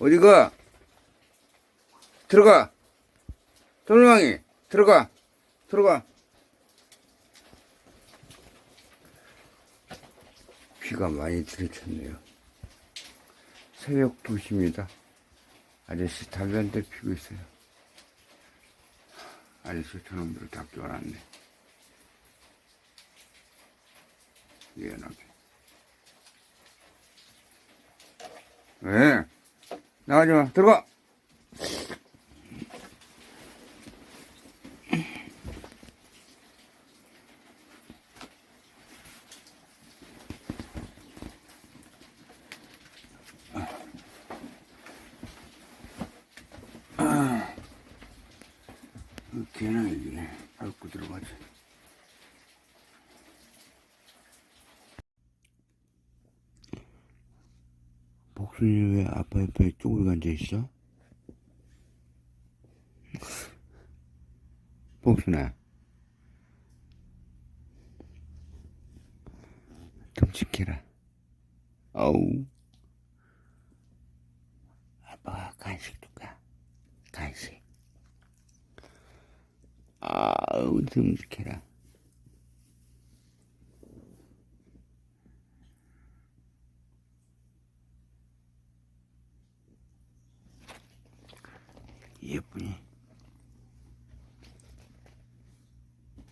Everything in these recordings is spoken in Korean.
어디가? 들어가! 돌망이! 들어가! 들어가! 비가 많이 들이쳤네요. 새벽 2시입니다. 아저씨 담배 한 대 피고 있어요. 아저씨 저놈들 다 껴놨네. 미안하게. 왜? 나가지 마. 들어가! 걔는 이게 밟고 들어가지. 순이 왜 아빠 옆에 쪼그리고 앉아있어? 복순아. 좀 지켜라. 어우. 아빠가 간식 줄까? 간식. 아우, 좀 지켜라. 예쁘니?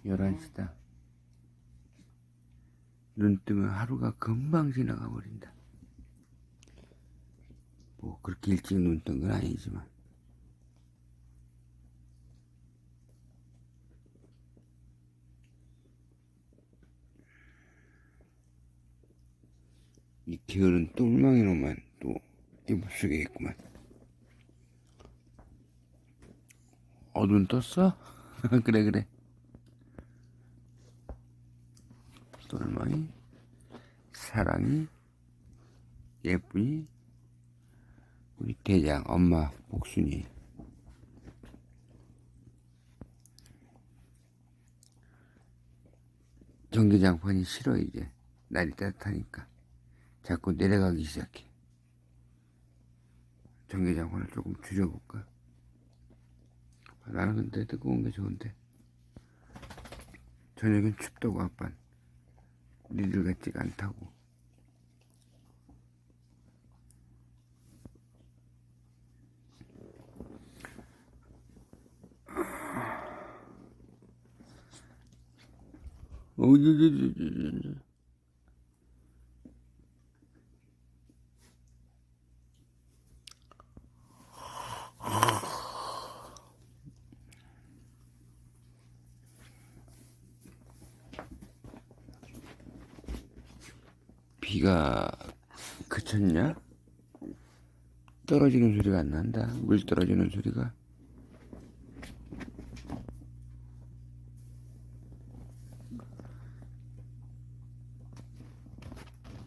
11시다. 눈 뜨면 하루가 금방 지나가 버린다. 뭐, 그렇게 일찍 눈 뜬 건 아니지만. 이 게으른 똘망이 놈만 또 속에 있구만. 어, 눈 떴어? 그래, 그래. 똘망이, 사랑이, 예쁘니, 우리 대장, 엄마, 복순이. 전기장판이 싫어, 이제. 날이 따뜻하니까. 자꾸 내려가기 시작해. 전기장판을 조금 줄여볼까? 아, 나는 근데 뜨거운 게 좋은데. 저녁엔 춥다고 아빤. 니들 같지가 않다고. 어디디디디디. 비가 그쳤냐? 떨어지는 소리가 안 난다. 물 떨어지는 소리가.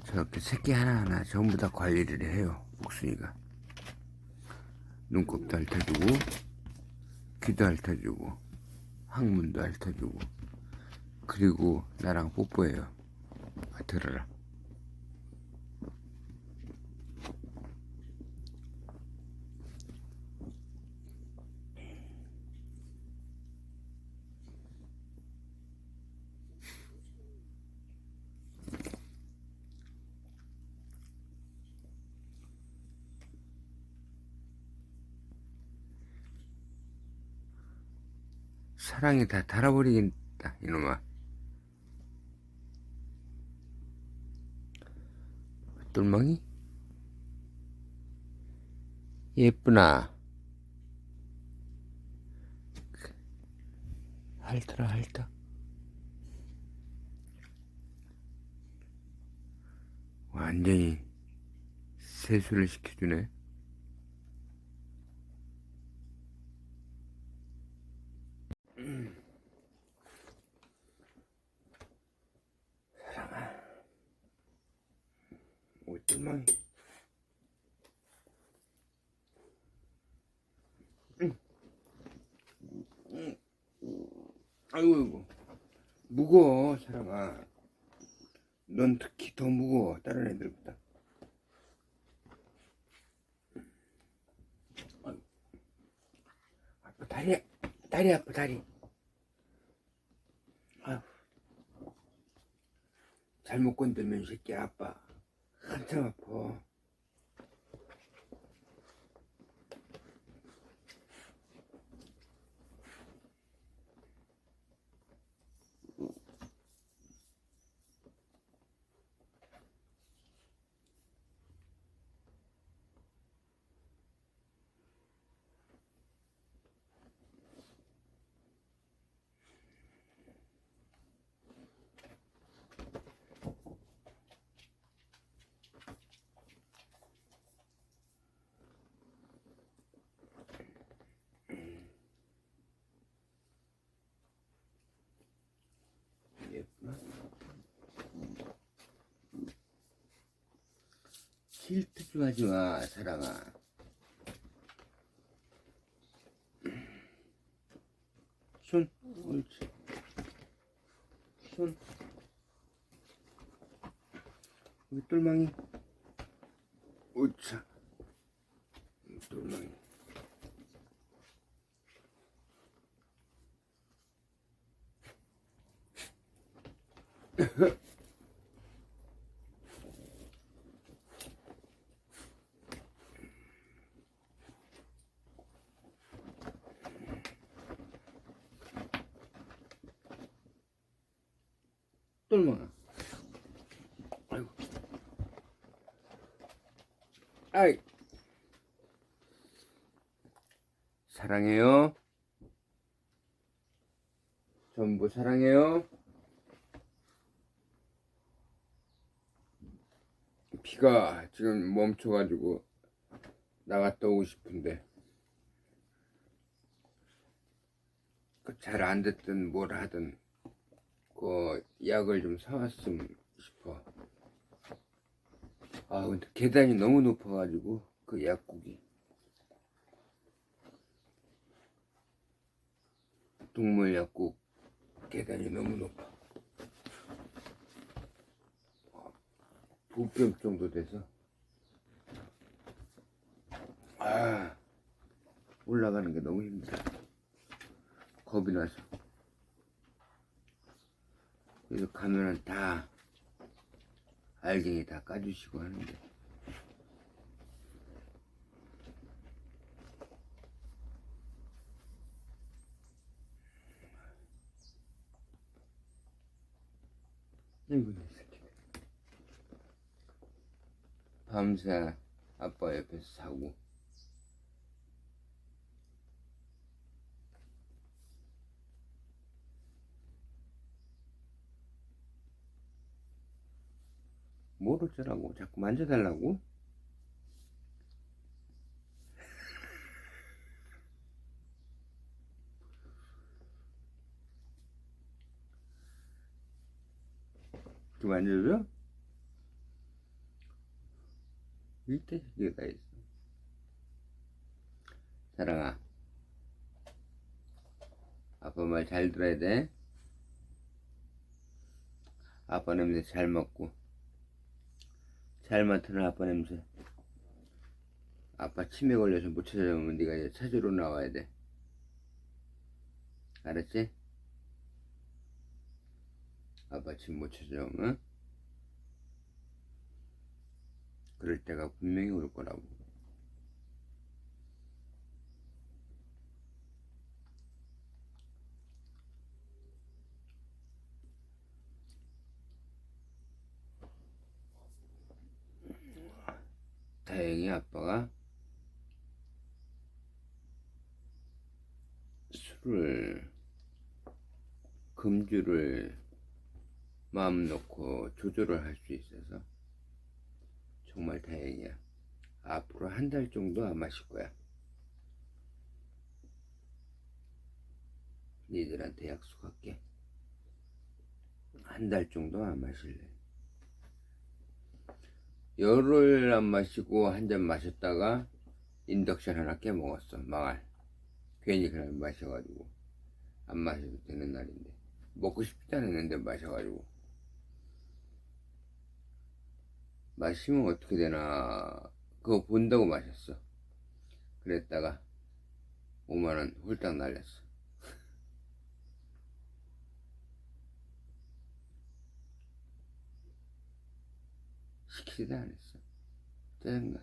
저렇게 새끼 하나하나 전부 다 관리를 해요. 목순이가. 눈곱도 핥아주고, 귀도 핥아주고, 항문도 핥아주고, 그리고 나랑 뽀뽀해요. 아, 들어라. 사랑이 다 달아버리겠다, 이놈아. 똘망이? 예쁘나? 핥더라, 핥어. 완전히 세수를 시켜주네. 꿀망이 음. 음. 아이고 아이고. 무거워 사람아. 넌 특히 더 무거워. 다른 애들보다. 아빠 다리. 다리 아파 다리. 아휴. 잘못 건들면 새끼 아빠 한참 아파. 예쁘나? 질투 하지 마, 사랑아. 손, 옳지. 손. 여기 똘망이. 옳지. 똘망이. 똘망아. 아이고. 아이. 사랑해요. 전부 사랑해요. 비가 지금 멈춰가지고 나갔다 오고 싶은데 그 잘 안 됐든 뭘 하든 그 약을 좀 사왔으면 싶어. 아 근데 계단이 너무 높아가지고 그 약국이 동물 약국 계단이 너무 높아. 부병 정도 돼서 아 올라가는 게 너무 힘들어. 겁이 나서. 그래서 가면은 다 알갱이 다 까주시고 하는데 아이고 내 새끼 밤새 아빠 옆에서 자고. 뭘 어쩌라고? 자꾸 만져달라고 만져줘? 이때 새끼가 있어 사랑아 아빠 말 잘 들어야 돼 아빠 냄새 잘 맡고 잘 맡는 아빠 냄새. 아빠 치매 걸려서 못 찾아오면 네가 이제 찾으러 나와야 돼. 알았지? 못 찾아오면 그럴 때가 분명히 올 거라고. 다행히 아빠가 술을 금주를 마음 놓고 조절을 할 수 있어서 정말 다행이야. 앞으로 한 달 정도 안 마실 거야. 니들한테 약속할게. 한 달 정도 안 마실래. 열흘 안 마시고 한 잔 마셨다가 인덕션 하나 깨먹었어 망할 괜히 그냥 마셔가지고 안 마셔도 되는 날인데 먹고 싶지 않았는데 마셔가지고 마시면 어떻게 되나 그거 본다고 마셨어 그랬다가 5만원 홀딱 날렸어. 시키지도 않았어. 짜증나.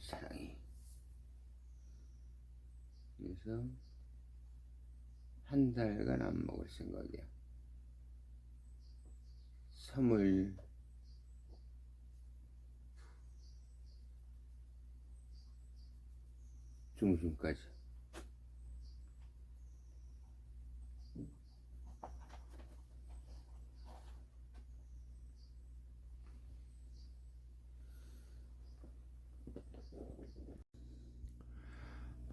사랑이. 그래서 한 달간 안 먹을 생각이야. 3월 중순까지.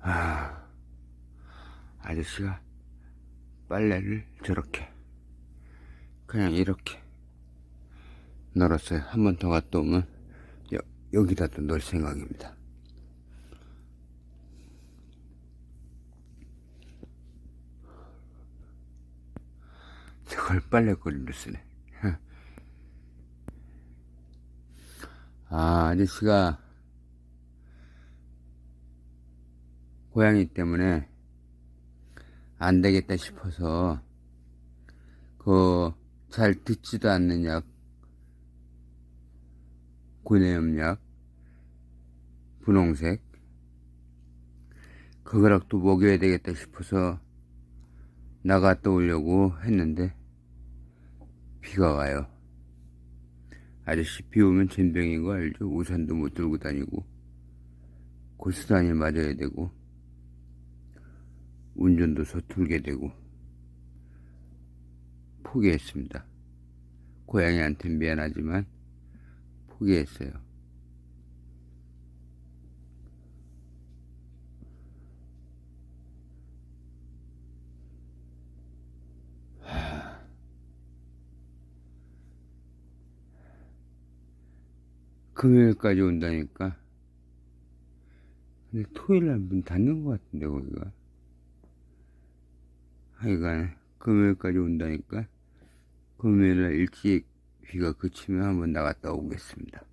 아, 아저씨가 빨래를 저렇게 그냥 이렇게 널었어요. 한 번 더 갔다 오면 여, 여기다 또 넣을 생각입니다. 저걸 빨래거리로 쓰네. 아, 아저씨가 고양이 때문에 안 되겠다 싶어서 그 잘 듣지도 않는 약 고뇌염약 분홍색 그거랑 또 먹여야 되겠다 싶어서 나갔다 오려고 했는데 비가 와요 아저씨 비 오면 젠병인 거 알죠? 우산도 못 들고 다니고 고스란히 맞아야 되고 운전도 서툴게 되고 포기했습니다. 고양이한테 미안하지만 포기했어요. 하... 금요일까지 온다니까. 근데 토요일 날 문 닫는 것 같은데 거기가. 하여간 금요일까지 온다니까. 금요일날 일찍 비가 그치면 한번 나갔다 오겠습니다.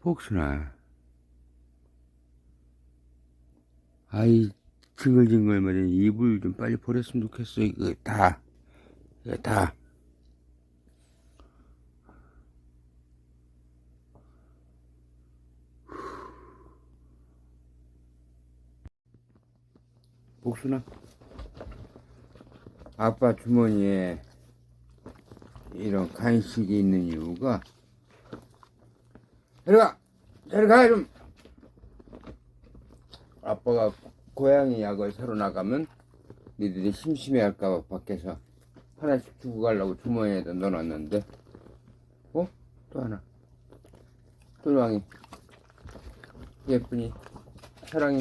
복순아. 아이 징글징글 말이야. 이불 좀 빨리 버렸으면 좋겠어. 이거 다. 이거 다 복순아 아빠 주머니에 이런 간식이 있는 이유가? 내려가! 내려가 좀 아빠가 고양이 약을 사러 나가면 니들이 심심해 할까봐 밖에서 하나씩 주고 가려고 주머니에다 넣어놨는데. 어? 또 하나. 똘왕이. 예쁘니? 사랑이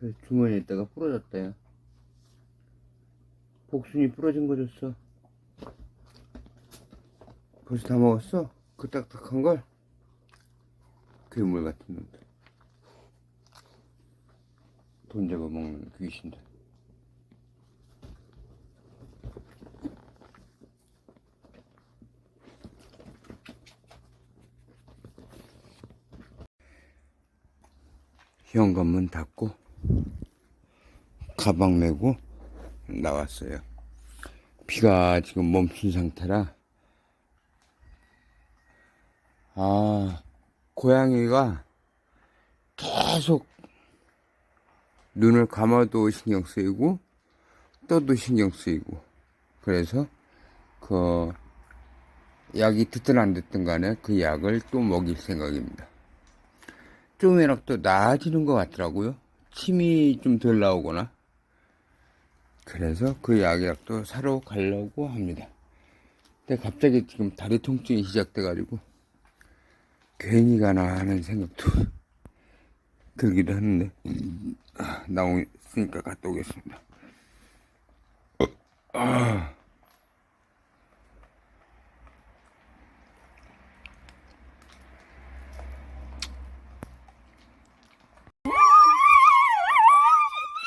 그 주머니에다가 부러졌대요. 복순이 부러진 거 줬어. 벌써 다 먹었어? 그 딱딱한 걸? 괴물 같은 놈들. 돈 잡아먹는 귀신들. 현관문 닫고 가방 메고 나왔어요. 비가 지금 멈춘 상태라 아 고양이가 계속 눈을 감아도 신경 쓰이고 떠도 신경 쓰이고 그래서 그 약이 듣든 안 듣든 간에 그 약을 또 먹일 생각입니다. 좀이라도 또 나아지는 것 같더라고요. 침이 좀 덜 나오거나. 그래서 그 약약도 사러 가려고 합니다. 근데 갑자기 지금 다리 통증이 시작돼가지고 괜히 가나 하는 생각도 들기도 했는데 음, 아, 나오니까 갔다 오겠습니다. 아.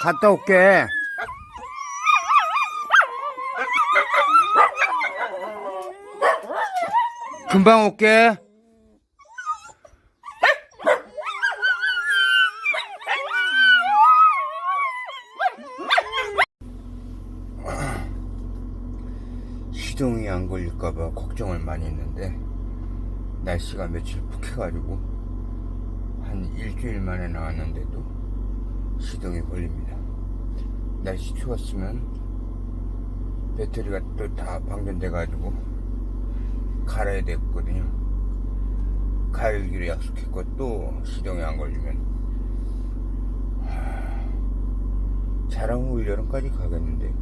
갔다 올게. 금방 올게. 시동이 안 걸릴까봐 걱정을 많이 했는데 날씨가 며칠 푹 해가지고 한 일주일 만에 나왔는데도 시동이 걸립니다. 날씨 추웠으면 배터리가 또 다 방전돼가지고 갈아야 됐거든요. 가을기로 약속했고 또 시동이 안 걸리면 하, 자랑 올 여름까지 가겠는데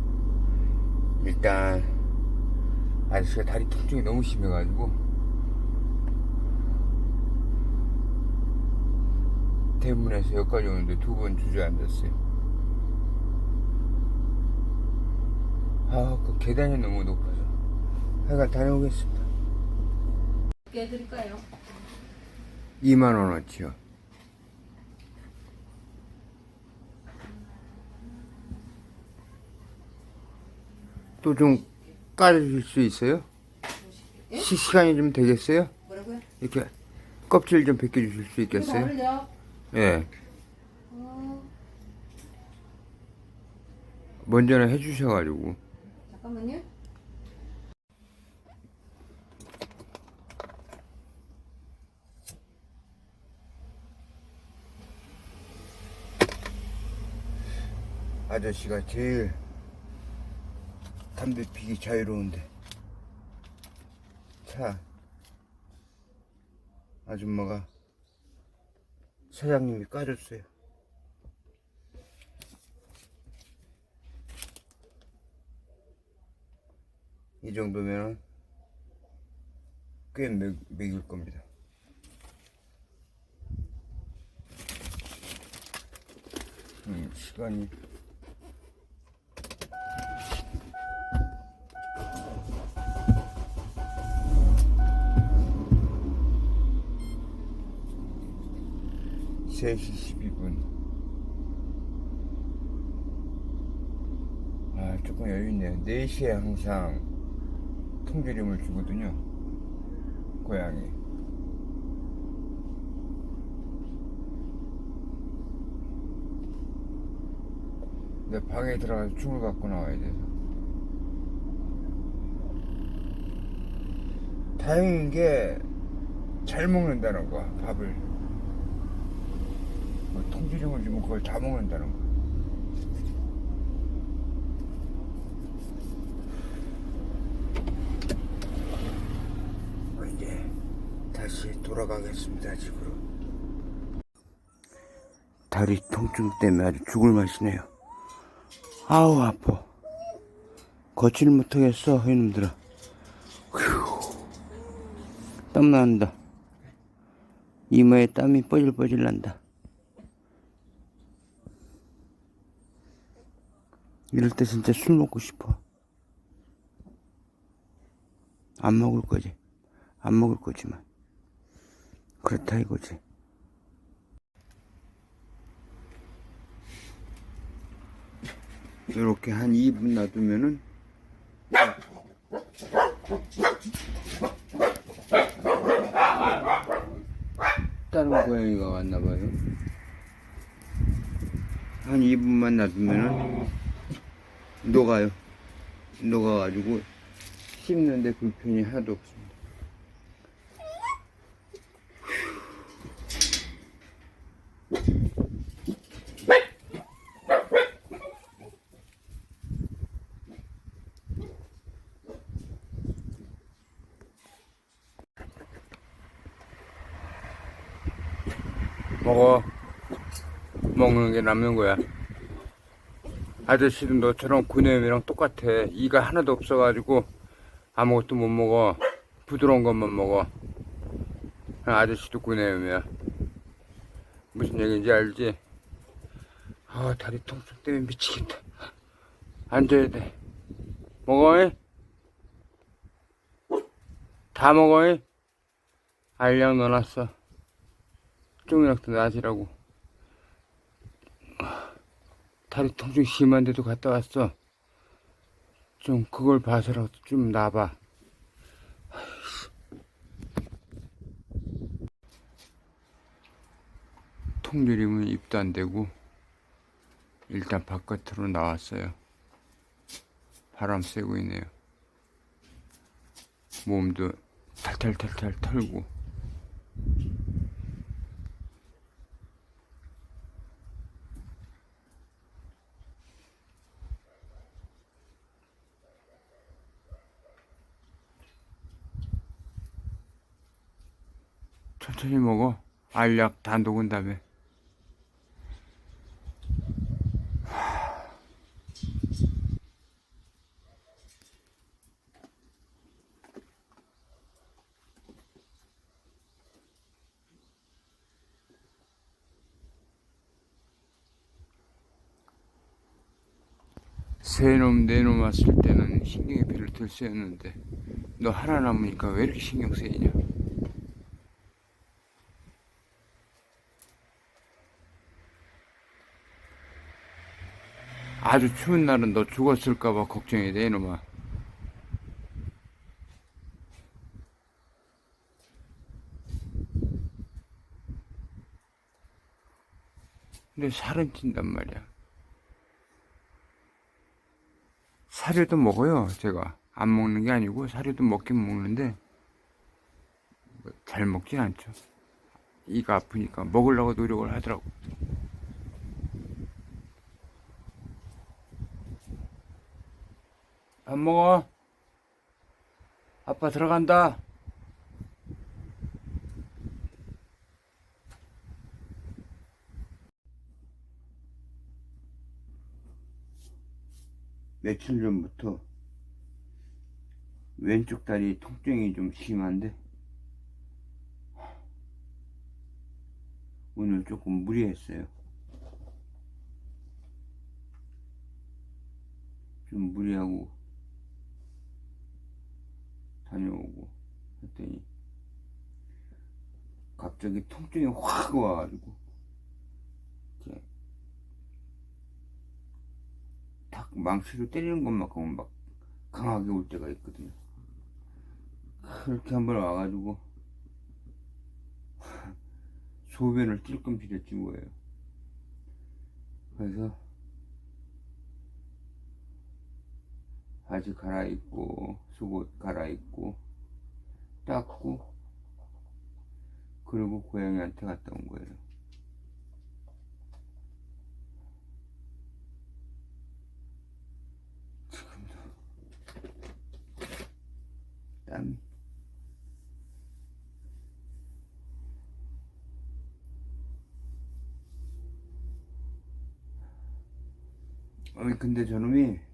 일단 아저씨가 다리 통증이 너무 심해가지고 대문에서 여기까지 오는데 두 번 주저앉았어요 아 그 계단이 너무 높아서 하여간 다녀오겠습니다 몇개 드릴까요? 2만원어치요 또좀 까주실 수 있어요? 시, 시간이 좀 되겠어요? 뭐라고요? 이렇게 껍질 좀 벗겨주실 수 있겠어요? 예. 어, 먼저는 해주셔가지고. 잠깐만요. 아저씨가 제일 담배 피기 자유로운데. 차. 아줌마가 사장님이 까줬어요. 이 정도면 꽤 먹, 먹일 겁니다. 음, 시간이 세시 12분. 아, 조금 여유있네요. 4시에 항상 통조림을 주거든요. 고양이. 내 방에 들어가서 죽을 갖고 나와야 돼서. 다행인 게 잘 먹는다는 거야, 밥을. 뭐 통조림을 주면 그걸 다 먹는다는 거야. 어, 이제 다시 돌아가겠습니다 집으로. 다리 통증 때문에 아주 죽을 맛이네요. 아우 아파. 걷지를 못하겠어 이놈들아. 휴. 땀 난다. 이마에 땀이 뻐질뻐질 난다 이럴 때 진짜 술 먹고 싶어 안 먹을 거지. 안 먹을 거지만. 그렇다 이거지. 이렇게 한 2분 놔두면은 다른 고양이가 왔나봐요. 한 2분만 놔두면은 녹아요. 녹아가지고 씹는데 불편이 하나도 없습니다. 먹어. 먹는 게 남는 거야. 아저씨도 너처럼 구내염이랑 똑같아. 이가 하나도 없어가지고 아무것도 못 먹어. 부드러운 것만 먹어. 아저씨도 구내염이야. 무슨 얘기인지 알지? 아 다리 통증 때문에 미치겠다 앉아야 돼 먹어 다 먹어 알약 넣어놨어 종이락도 놔지라고 다리 통증 심한 데도 갔다 왔어 좀 그걸 봐서라도 좀 나봐 통조림은 입도 안 대고 일단 바깥으로 나왔어요. 바람 쐬고 있네요. 몸도 탈탈탈탈 털고 천천히 먹어. 알약 다 녹은 다음에. 세놈 네놈 왔을 때는 신경이 별로 덜 쓰였는데 너 하나 남으니까 왜 이렇게 신경 쓰이냐 아주 추운 날은 너 죽었을까봐 걱정이 돼 이놈아 근데 살은 찐단 말이야 사료도 먹어요, 제가. 안 먹는 게 아니고, 사료도 먹긴 먹는데, 뭐잘 먹진 않죠. 이가 아프니까 먹으려고 노력을 하더라고. 밥 먹어. 아빠 들어간다. 며칠 전부터 왼쪽 다리 통증이 좀 심한데 오늘 조금 무리했어요. 좀 무리하고 다녀오고 했더니 갑자기 통증이 확 와가지고 이렇게 탁 망치로 때리는 것만큼은 막 강하게 올 때가 있거든요. 그렇게 한번 와가지고 소변을 찔끔 빌었지 뭐예요. 그래서 바지 갈아입고 속옷 갈아입고 닦고 그리고 고양이한테 갔다 온 거예요. 지금도 땀이 아니 근데 저놈이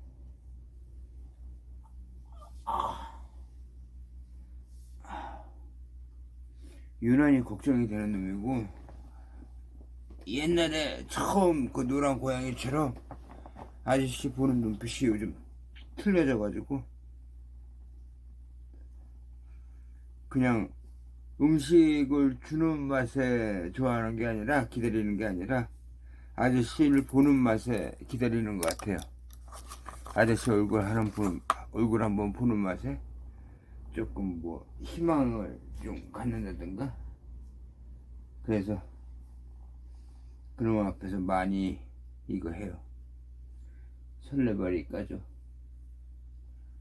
유난히 걱정이 되는 놈이고 옛날에 처음 그 노란 고양이처럼 아저씨 보는 눈빛이 요즘 틀려져 가지고 그냥 음식을 주는 맛에 좋아하는 게 아니라 기다리는 게 아니라 아저씨를 보는 맛에 기다리는 것 같아요. 아저씨 얼굴 하는 분 얼굴 한번 보는 맛에 조금 뭐 희망을 좀 갖는다든가 그래서 그놈 앞에서 많이 이거 해요. 설레발이 까죠.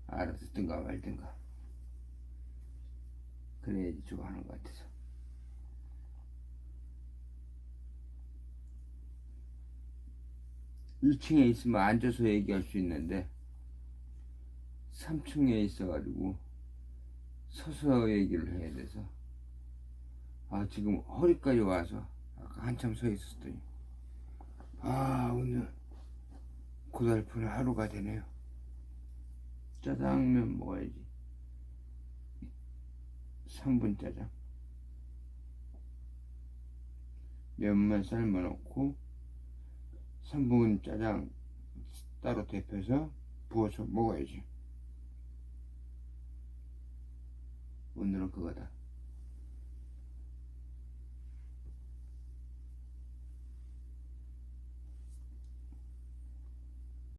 알아듣든가 말든가 그래야지 좋아하는 것 같아서. 1층에 있으면 앉아서 얘기할 수 있는데 3층에 있어가지고 서서 얘기를 해야 돼서. 아 지금 허리까지 와서 한참 서 있었더니. 아 오늘 고달픈 하루가 되네요. 짜장면 먹어야지. 3분 짜장. 면만 삶아 놓고 3분 짜장 따로 데펴서 부어서 먹어야지 오늘은 그거다